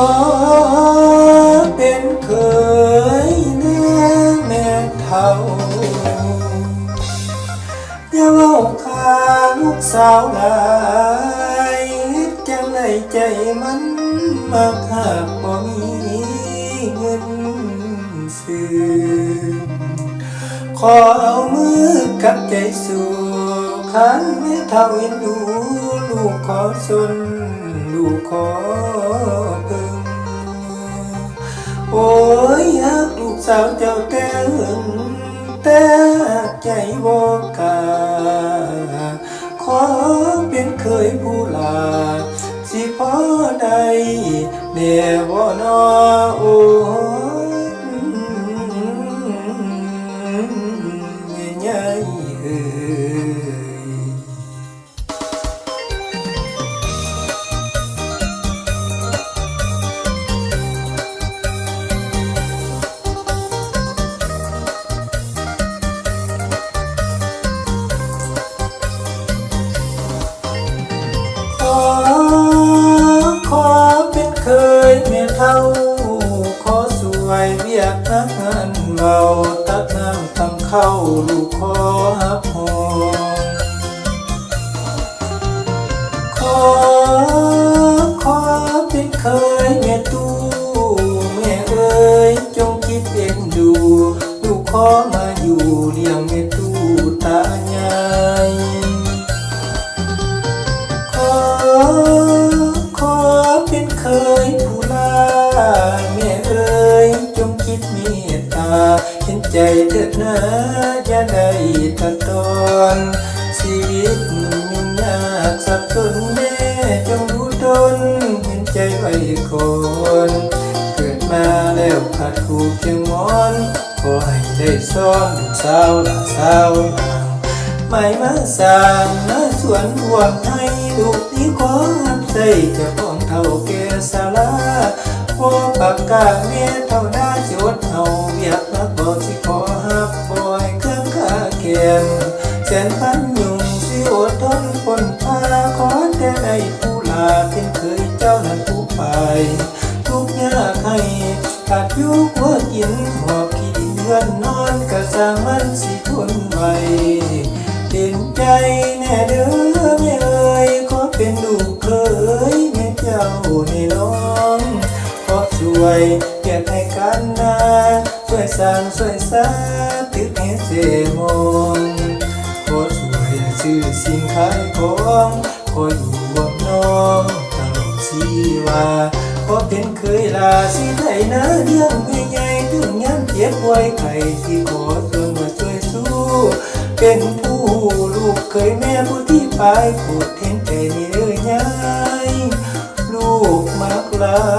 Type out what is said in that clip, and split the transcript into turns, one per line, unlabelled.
อเป็นเคยแน่แม่เท่าอย่าเว้าทาลูกสาวหลายจังไดใจมันมาหากบ่มีเงินซื้อขอเอามือกับใจสู่ขันไม่เท่าเห็นดูลูกขอสนลูกขอ โอ้ยฮักลูกสาวเจ้าแต่หึงแต่ใจบอกกาขอเป็นเคยผู้ลา สิพอได้เดียวนอโอ้ กนักงานเบาตักน้ำตั้งเข้าลูกขอหับหอมขอขอเป็นเคยเมียตู้แม่เอ้ยจงคิดเอ็นดู ลูกขอมาอยู่เลี้ยงแม่ตู้ตายาย เห็นใจเถิดนะอย่าได้ตัดตอนชีวิตยุ่งยากสับสนแม่จงรู้ตนเห็นใจไว้ก่อนเกิดมาแล้วขาดคู่เพียงมอนขอให้ได้ซ้อนลูกสาวหลาสาวงามไม่มาสางนาสวนรวมให้ลูกนี้ขอหับใส่เจะของเท่าแก่สาลา พอปากกาเมียเท่าหน้าสิอดเอาเวียกนักบอกสิขอหับปล่อยเครื่องขาเขียนแสนพันยุงสิอดทนปนพาขอแต่ได้ผู้ลาเป็นเคยเจ้านั้นผู้ไป ทุกยากให้ขาดยุกว่ากินหอบขี้ดินเงินนอนกะสร้างมันสิทนไว้เห็น วยเกียรติให้กันนาช่วยสร้างช่วยสาตึกให้เสมองขอสวยชื่อสิ่งขายของขออยู่กับน้องตลอดชีวาขอเป็นเคยลาสิไทยนะเลี้ยงใหญ่ๆถึงยันเจ็บไว้ไข่ที่ขอส่วนมาช่วยสู้ เป็นผู้ลูกเคยแม่ผู้ที่ปลายพูดเห็นใจนี่เอ้ยยายลูกมักลา